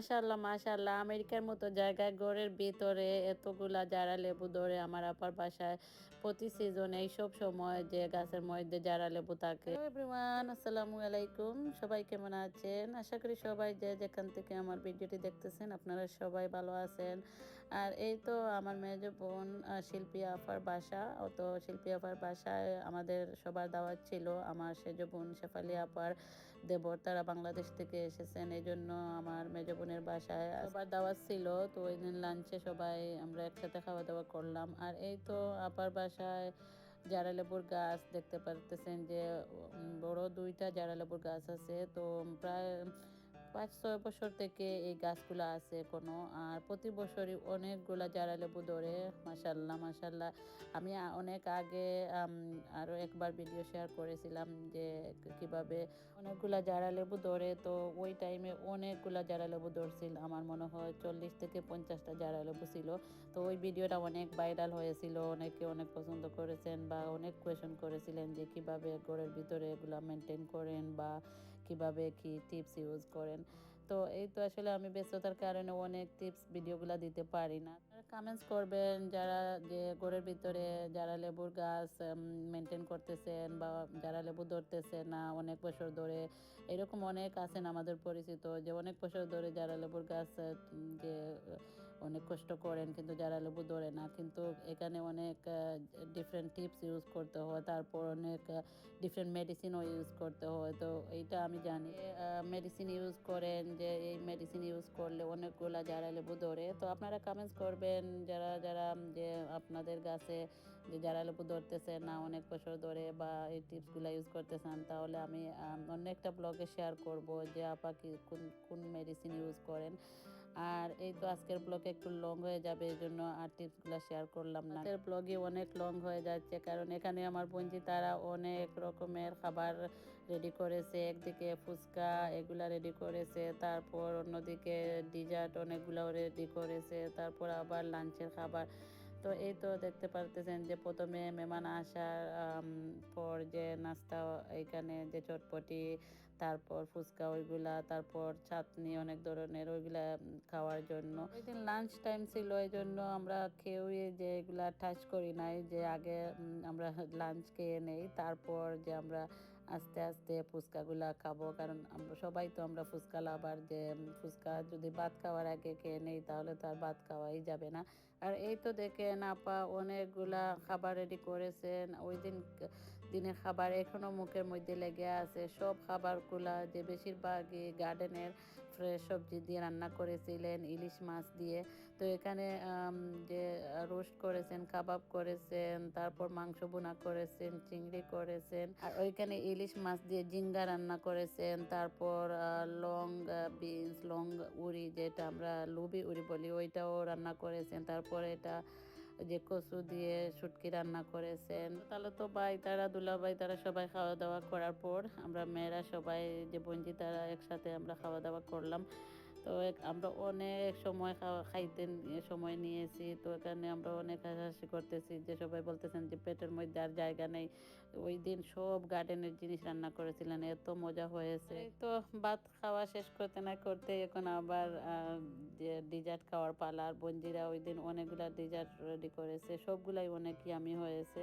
মাশাল্লাহ মাশাল্লাহ আমেরিকার মতো জায়গায় ঘরের ভিতরে এতগুলা যারা লেবু ধরে আমার আপার বাসায় প্রতি সিজনে এইসব সময় যে গাছের মধ্যে যারা লেবু থাকে। এভরিওয়ান আসসালামু আলাইকুম। সবাই কেমন আছেন? আশা করি সবাই যে যেখান থেকে আমার ভিডিওটি দেখতেছেন, আপনারা সবাই ভালো আছেন। আর এই তো আমার মেজ বোন শিল্পী আফার বাসা অত শিল্পী আফার বাসায় আমাদের সবার দাওয়াত ছিল। আমার সেজ বোন শেফালি আপার দেবর, তারা বাংলাদেশ থেকে এসেছেন। এই জন্য আমার মেজ বোনের বাসায় সবার দাওয়াত ছিল। তো ওই দিন লাঞ্চে সবাই আমরা একসাথে খাওয়া দাওয়া করলাম। আর এই তো আপার বাসায় জারা লেবুর গাছ দেখতে পারতেছেন যে বড় দুইটা জারা লেবুর গাছ আছে। তো প্রায় পাঁচ ছয় বছর থেকে এই গাছগুলো আছে কোনো আর প্রতি বছরই অনেকগুলা জারা লেবু ধরে মাসাল্লাহ মাসাল্লাহ আমি অনেক আগে আম, আরও একবার ভিডিও শেয়ার করেছিলাম যে কীভাবে অনেকগুলা জারা লেবু ধরে তো ওই টাইমে অনেকগুলা জারা লেবু ধরছিল। আমার মনে হয় চল্লিশ থেকে পঞ্চাশটা জারা লেবু ছিল। তো ওই ভিডিওটা অনেক ভাইরাল হয়েছিল। অনেকে অনেক পছন্দ করেছেন বা অনেক কোয়েশন করেছিলেন যে কীভাবে ঘরের ভিতরে এগুলা মেনটেন করেন বা কীভাবে কি টিপস ইউজ করেন। তো এই তো আসলে আমি ব্যস্ততার কারণে অনেক টিপস ভিডিওগুলো দিতে পারি না। কমেন্টস করবেন যারা যে ঘরের ভিতরে যারা লেবুর গাছ মেনটেন করতেছেন বা যারা লেবু ধরতেছে না, অনেক বছর ধরে এরকম অনেক আছেন আমাদের পরিচিত যে অনেক বছর ধরে যারা লেবুর গাছ যে অনেক কষ্ট করেন, কিন্তু যারা লেবু ধরে না, কিন্তু এখানে অনেক ডিফারেন্ট টিপস ইউজ করতে হয়, তারপর অনেক ডিফারেন্ট মেডিসিনও ইউজ করতে হয়, তো এইটা আমি জানি। মেডিসিন ইউজ করেন, যে এই মেডিসিন ইউজ করলে অনেকগুলা যারা লেবু ধরে, তো আপনারা কমেন্টস করবেন, যারা যারা, যে আপনাদের গাছে যে যারা লেবু ধরতেছে না, অনেক বছর ধরে বা এই টিপসগুলো ইউজ করতেছেন, তাহলে আমি একটা ব্লগে শেয়ার করব, যে আপা কি, কোন কোন মেডিসিন ইউজ করেন। আর এই তো আজকের ব্লগ একটু লং হয়ে যাবে, এই জন্য আর টিপসগুলো শেয়ার করলাম না। আজকের ব্লগে অনেক লং হয়ে যাচ্ছে, কারণ এখানে আমার বঞ্জি তারা অনেক রকমের খাবার রেডি করেছে। একদিকে ফুচকা এগুলা রেডি করেছে, তারপর অন্যদিকে ডিজার্ট অনেকগুলো রেডি করেছে, তারপর আবার লাঞ্চের খাবার। তো এই তো দেখতে পারতেছেন যে প্রথমে মেহমান আসার পর যে নাস্তা এখানে যে চটপটি তারপর ফুচকা ওইগুলা তারপর চাটনি অনেক ধরনের ওইগুলা খাওয়ার জন্য। ওই দিন লাঞ্চ টাইম ছিল এই জন্য আমরা কেউই যে এগুলা টাচ করি নাই যে আগে আমরা লাঞ্চ খেয়ে নেই। তারপর যে আমরা আস্তে আস্তে ফুচকাগুলা খাব। কারণ সবাই তো আমরা ফুচকা লাভার যে ফুচকা যদি ভাত খাওয়ার আগে খেয়ে নেই, তাহলে তো আর ভাত খাওয়াই যাবে না। আর এই তো দেখেন আপা অনেকগুলা খাবার রেডি করেছেন। ওই দিন দিনে খাবার এখনও মুখের মধ্যে লেগে আছে। সব খাবারগুলা যে বেশিরভাগই গার্ডেনের ফ্রেশ সবজি দিয়ে রান্না করেছিলেন, ইলিশ মাছ দিয়ে। তো এখানে যে রোস্ট করেছেন, কাবাব করেছেন, তারপর মাংস বোনা করেছেন, চিংড়ি করেছেন। আর ওইখানে ইলিশ মাছ দিয়ে জিঙ্গা রান্না করেছেন, তারপর লং বিনস, লং উড়ি যেটা আমরা লুবি উড়ি বলি, ওইটাও রান্না করেছেন। তারপর এটা যে কচু দিয়ে শুটকি রান্না করেছেন। তাহলে তো ভাই, তারা দুলা ভাই তারা সবাই খাওয়া দাওয়া করার পর আমরা মেয়েরা সবাই, যে বঞ্জি তারা একসাথে আমরা খাওয়া দাওয়া করলাম। তো আমরা অনেক সময় খাইতে সময় নিয়েছি। তো এখানে আমরা অনেক হাসাহাসি করতেছি যে সবাই বলতেছেন যে পেটের মধ্যে আর জায়গা নেই। ওই দিন সব গার্ডেনের জিনিস রান্না করেছিলেন, এত মজা হয়েছে। তো ভাত খাওয়া শেষ করতে না করতে এখন আবার যে ডিজার্ট খাওয়ার পালা, আর বঞ্জিরা ওই দিন অনেকগুলা ডিজার্ট রেডি করেছে, সবগুলাই অনেক ইয়ামি হয়েছে।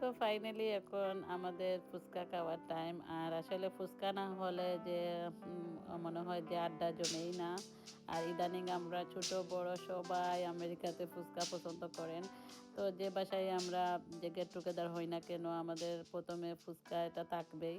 তো ফাইনালি এখন আমাদের ফুচকা খাওয়ার টাইম আর আসলে ফুচকা না হলে যে মনে হয় যে আড্ডা জমেই না। আর ইদানিং আমরা ছোট, বড় সবাই আমেরিকাতে ফুচকা পছন্দ করেন। তো যে বাসায় আমরা যে গেট টুগেদার হই না কেন, আমাদের প্রথমে ফুচকা এটা থাকবেই।